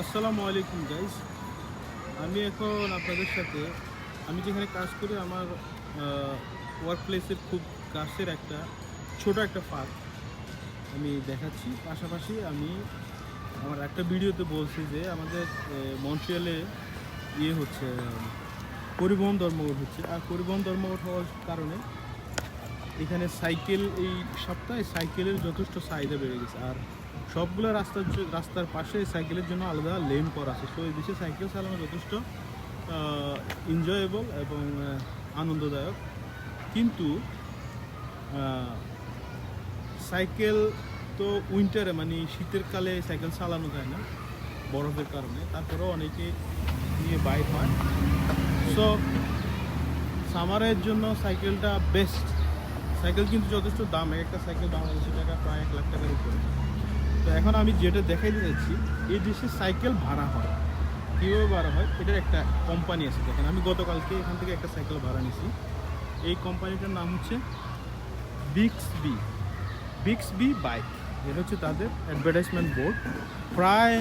আসসালামু আলাইকুম গাইস আমি এখন আপনাদের সাথে, আমি যেখানে কাজ করি, আমার ওয়ার্ক প্লেসের খুব কাছের একটা, ছোট একটা পার্ক আমি দেখাচ্ছি। পাশাপাশি আমি আমার একটা ভিডিওতে বলছি যে, আমাদের মন্ট্রিয়ালে ইয়ে হচ্ছে, পরিবহন ধর্মঘট হচ্ছে। আর পরিবহন ধর্মঘট হওয়ার কারণে এখানে সাইকেল এই সপ্তাহে সাইকেলের যথেষ্ট চাহিদা বেড়ে গেছে। আর সবগুলো রাস্তার রাস্তার পাশে সাইকেলের জন্য আলাদা লেন করা আছে। তো এই দেশে সাইকেল চালানো যথেষ্ট এনজয়েবল এবং আনন্দদায়ক। কিন্তু সাইকেল তো উইন্টারে মানে শীতের কালে সাইকেল চালানো যায় না, বরফের কারণে। তারপরেও অনেকে নিয়ে বাইক হয়। সো সামারের জন্য সাইকেলটা বেস্ট সাইকেল কিন্তু যথেষ্ট দাম, এক একটা সাইকেল বাংলাদেশি টাকা প্রায় এক লাখ টাকার উপরে। এখন আমি যেটা দেখাইতে যাচ্ছি এই দেশে সাইকেল ভাড়া হয়। কীভাবে ভাড়া হয়? এটার একটা কোম্পানি আছে। দেখেন, আমি গতকালকে এখান থেকে একটা সাইকেল ভাড়া নিছি। এই কোম্পানিটার নাম হচ্ছে Bix B Bix B bike এটা হচ্ছে তাদের অ্যাডভার্টাইজমেন্ট বোর্ড প্রায়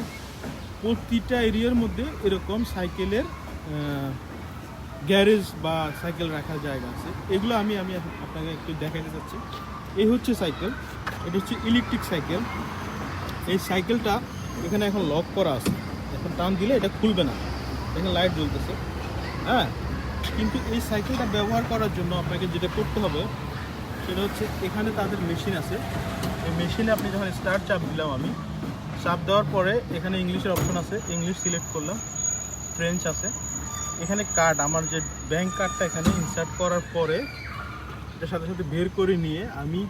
প্রতিটা এরিয়ার মধ্যে এরকম সাইকেলের গ্যারেজ বা সাইকেল রাখার জায়গা আছে। এগুলো আমি আমি আপনাকে একটু দেখাতে চাচ্ছি। এই হচ্ছে সাইকেল এটা হচ্ছে ইলেকট্রিক সাইকেল এই সাইকেলটা এখানে এখন লক করা আছে। এখন টান দিলে এটা খুলবে না। এখানে লাইট জ্বলতেছে। হ্যাঁ কিন্তু এই সাইকেলটা ব্যবহার করার জন্য আপনাকে যেটা করতে হবে, সেটা হচ্ছে এখানে তাদের মেশিন আছে। এই মেশিনে আপনি যখন স্টার্ট চাপ দিলাম আমি, চাপ দেওয়ার পরে এখানে ইংলিশের অপশন আছে। ইংলিশ সিলেক্ট করলাম। ফ্রেঞ্চ আছে। এখানে কার্ড আমার যে ব্যাংক কার্ডটা এখানে ইনসার্ট করার পরে, এটার সাথে সাথে বের করে নিয়ে আমি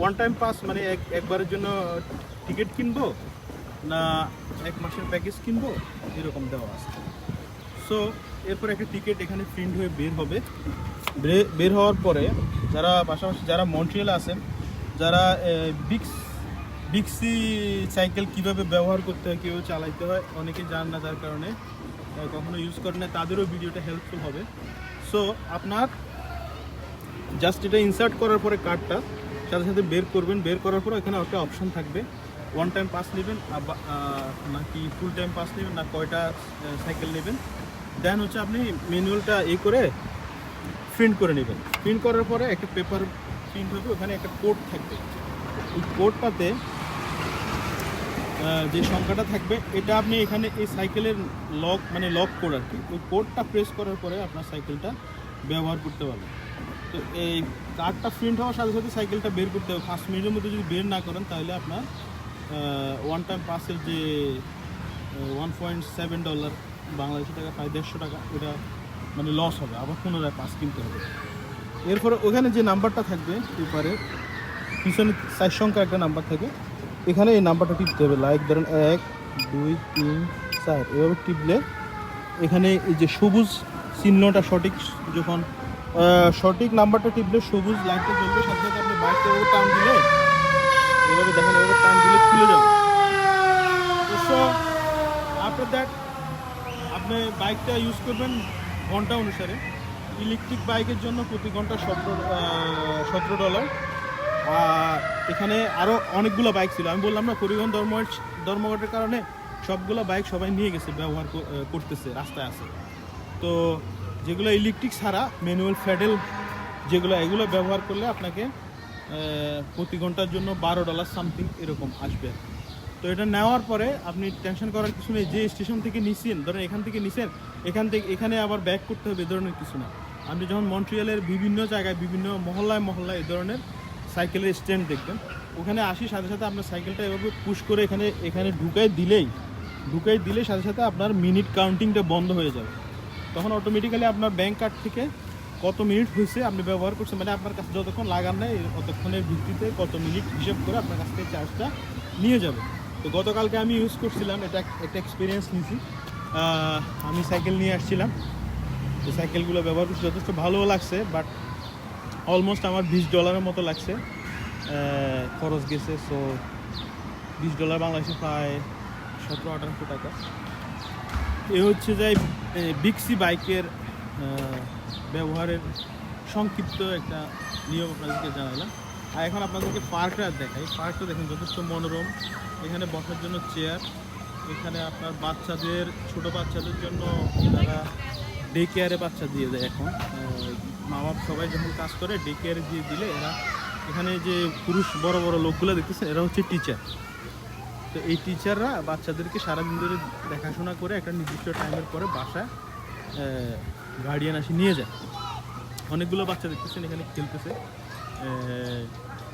ওয়ান টাইম পাস মানে এক, একবারের জন্য টিকিট কিনবো না এক মাসের প্যাকেজ কিনবো? এরকম দেওয়া আছে। সো এরপর একটা টিকিট এখানে প্রিন্ট হয়ে বের হবে। বের হওয়ার পরে যারা পাশাপাশি, যারা মন্ট্রিয়াল আছেন, যারা বিক্স বিক্সি সাইকেল কীভাবে ব্যবহার করতে হয়, কীভাবে চালাইতে হয়, অনেকে জান না যার কারণে কখনো ইউজ করেন না, তাদেরও ভিডিওটা হেল্পফুল হবে। সো আপনার জাস্ট এটা ইনসার্ট করার পরে কার্ডটা সাথে সাথে বের করবেন। বের করার পর এখানে একটা অপশন থাকবে। ওয়ান টাইম পাস নেবেন নাকি ফুল টাইম পাস নেবেন, না কয়টা সাইকেল নেবেন। দেন হচ্ছে আপনি ম্যানুয়ালটা এই করে প্রিন্ট করে নেবেন। প্রিন্ট করার পরে একটা পেপার প্রিন্ট হবে, ওখানে একটা কোড থাকবে। ওই কোডটাতে যে সংখ্যাটা থাকবে, এটা আপনি এখানে এই সাইকেলের লক মানে লক কোড আর কি, ওই কোডটা প্রেস করার পরে আপনার সাইকেলটা ব্যবহার করতে পারবেন। তো এই কার্ডটা প্রিন্ট হওয়ার সাথে সাথে সাইকেলটা বের করতে হবে। ফার্স্ট মিনিটের মধ্যে যদি বের না করেন, তাহলে আপনার ওয়ান টাইম পাসের যে one point seven dollar Bangladeshi টাকা, প্রায় দেড়শো টাকা ওটা মানে লস হবে, আবার পুনরায় পাস কিনতে হবে। এরপরে ওখানে যে নাম্বারটা থাকবে পেপারে পিছনে চার সংখ্যার একটা নাম্বার থাকে, এখানে এই নাম্বারটা টিপতে হবে। লাইক ধরেন এক, দুই, তিন, চার, এভাবে টিপলে এখানে এই যে সবুজ চিহ্নটা সঠিক যখন সঠিক নাম্বারটা টিপলে সবুজ লাইটটা জ্বলবে, সাথে সাথে আপনি বাইকটা এভাবে টান দিলে, এভাবে দেখেন, এভাবে টান দিলে খুলে যাবে। সো আফটার দ্যাট আপনি বাইকটা ইউজ করবেন ঘণ্টা অনুসারে। ইলেকট্রিক বাইকের জন্য প্রতি ঘণ্টা সতেরো সতেরো ডলার আর এখানে আরও অনেকগুলো বাইক ছিল। আমি বললাম না, পরিবহন ধর্ম ধর্মঘটের কারণে সবগুলো বাইক সবাই নিয়ে গেছে, ব্যবহার করতেছে, রাস্তায় আছে। তো যেগুলো ইলেকট্রিক ছাড়া ম্যানুয়াল ফ্যাডেল যেগুলো, এগুলো ব্যবহার করলে আপনাকে প্রতি ঘণ্টার জন্য বারো ডলার সামথিং এরকম আসবে। তো এটা নেওয়ার পরে আপনি টেনশন করার কিছু নেই। যে স্টেশন থেকে নিছেন, ধরেন এখান থেকে নিছেন, এখান থেকে, এখানে আবার ব্যাক করতে হবে, এ ধরনের কিছু না। আপনি যখন মন্ট্রিয়ালের বিভিন্ন জায়গায়, বিভিন্ন মহল্লায় মহল্লায় এই ধরনের সাইকেলের স্ট্যান্ড দেখবেন, ওখানে আসি সাথে সাথে আপনার সাইকেলটা এভাবে পুশ করে এখানে এখানে ঢুকাই দিলেই, ঢুকাই দিলে সাথে সাথে আপনার মিনিট কাউন্টিংটা বন্ধ হয়ে যাবে। তখন অটোমেটিক্যালি আপনার ব্যাংক কার্ড থেকে কত মিনিট হয়েছে আপনি ব্যবহার করছেন মানে আপনার কাছে যতক্ষণ লাগান নেই ততক্ষণের ভিত্তিতে কত মিনিট হিসেব করে আপনার কাছ থেকে চার্জটা নিয়ে যাবে। তো গতকালকে আমি ইউজ করছিলাম, এটা একটা এক্সপিরিয়েন্স নিয়েছি। আমি সাইকেল নিয়ে আসছিলাম। তো সাইকেলগুলো ব্যবহার করছি, যথেষ্ট ভালোও লাগছে বাট অলমোস্ট আমার বিশ ডলারের মতো লাগছে। খরচ গেছে সো বিশ ডলার বাংলাদেশে প্রায় সতেরো, আঠারোশো টাকা। এ হচ্ছে যে বিক্সি বাইকের ব্যবহারের সংক্ষিপ্ত একটা নিয়ম আপনাদেরকে জানালাম। আর এখন আপনাদেরকে পার্কটা দেখাই। পার্কটা দেখেন, যথেষ্ট মনোরম। এখানে বসার জন্য চেয়ার এখানে আপনার বাচ্চাদের, ছোট বাচ্চাদের জন্য তারা ডে কেয়ারে বাচ্চা দিয়ে দেয় এখন। মা বাপ সবাই যখন কাজ করে ডে কেয়ারে দিয়ে দিলে এরা, এখানে যে পুরুষ, বড় বড় লোকগুলো দেখতেছেন, এরা হচ্ছে টিচার তো এই টিচাররা বাচ্চাদেরকে সারাদিন ধরে দেখাশোনা করে একটা নির্দিষ্ট টাইমের পরে বাসায় গার্ডিয়ান আসি, নিয়ে যায়। অনেকগুলো বাচ্চা দেখতেছেন, এখানে খেলতেছে।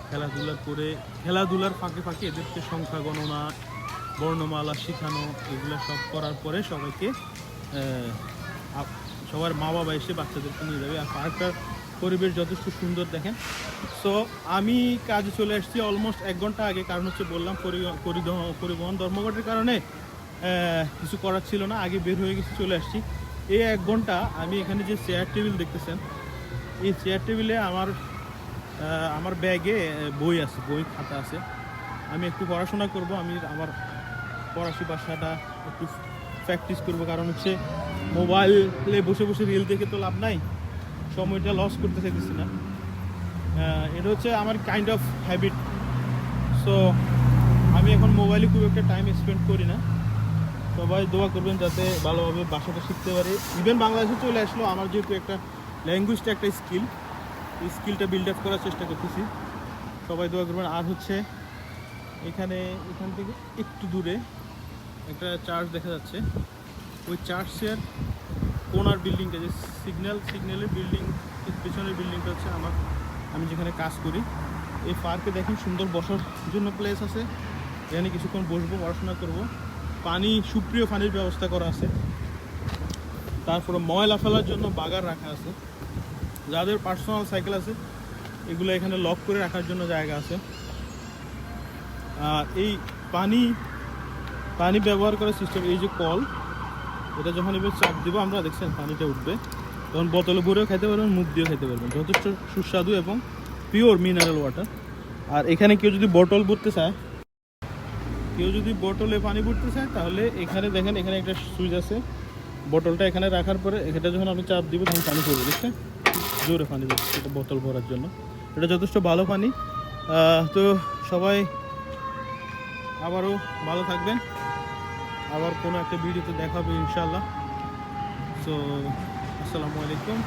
খেলাধুলা করে, খেলাধুলার ফাঁকে ফাঁকে এদেরকে সংখ্যা গণনা, বর্ণমালা শেখানো, এগুলো সব করার পরে সবাইকে সবার মা বাবা এসে বাচ্চাদেরকে নিয়ে যাবে। আর পার্কটার পরিবেশ যথেষ্ট সুন্দর দেখেন। সো আমি কাজে চলে আসছি অলমোস্ট এক ঘণ্টা আগে, কারণ হচ্ছে বললাম পরিবহন ধর্মঘটের কারণে কিছু করার ছিল না, আগে বের হয়ে গেছি, চলে আসছি। এই এক ঘণ্টা আমি এখানে যে চেয়ার টেবিল দেখতেছেন, এই চেয়ার টেবিলে আমার আমার ব্যাগে বই আছে, বই খাতা আছে। আমি একটু পড়াশোনা করব, আমি আমার ফরাসি ভাষাটা একটু প্র্যাকটিস করব, কারণ হচ্ছে মোবাইলে বসে বসে রিল দেখে তো লাভ নাই। সময়টা লস করতে চাইতেছি না। এটা হচ্ছে আমার কাইন্ড অফ হ্যাবিট সো আমি এখন মোবাইলে খুব একটা টাইম স্পেন্ড করি না। সবাই দোয়া করবেন যাতে ভালোভাবে ভাষাটা শিখতে পারে। ইভেন বাংলাদেশে চলে আসলো, আমার যেহেতু একটা ল্যাঙ্গুয়েজটা একটা স্কিল স্কিলটা বিল্ড আপ করার চেষ্টা করতেছি। সবাই দোয়া করবেন। আর হচ্ছে, এখানে, এখান থেকে একটু দূরে একটা চার্চ দেখা যাচ্ছে। ওই চার্চের কোনার বিল্ডিংটা যে সিগন্যাল সিগন্যালের বিল্ডিং পেছনের বিল্ডিংটা হচ্ছে আমার। আমি যেখানে কাজ করি, এই পার্কে দেখেন সুন্দর বসার জন্য প্লেস আছে। এখানে কিছুক্ষণ বসবো, পড়াশোনা করব। পানি, সুপ্রিয় পানির ব্যবস্থা করা আছে। তারপরে ময়লা ফেলার জন্য বাগার রাখা আছে। যাদের পার্সোনাল সাইকেল আছে, এগুলো এখানে লক করে রাখার জন্য জায়গা আছে। আর এই পানি পানি ব্যবহার করার সিস্টেম এই যে কল এটা যখন এবার চাপ দিব আমরা, দেখছেন, পানিটা উঠবে। তখন বোতলে ভরেও খেতে পারবেন, মুখ দিয়েও খেতে পারবেন। যথেষ্ট সুস্বাদু এবং পিওর মিনারেল ওয়াটার আর এখানে কেউ যদি বোতল ভরতে চায়, কেউ যদি বোতলে পানি ভরতে চায়, তাহলে এখানে দেখেন, এখানে একটা সুইচ আছে। বোতলটা এখানে রাখার পরে এটা যখন আপনি চাপ দিব তখন পানি পড়বে দেখছেন জোরে পানি দিচ্ছে এটা বোতল ভরার জন্য। এটা যথেষ্ট ভালো পানি। তো সবাই আবারও ভালো থাকবেন। আবার কোনো একটা ভিডিওতে দেখা হবে ইনশাল্লাহ সো আসসালামু আলাইকুম।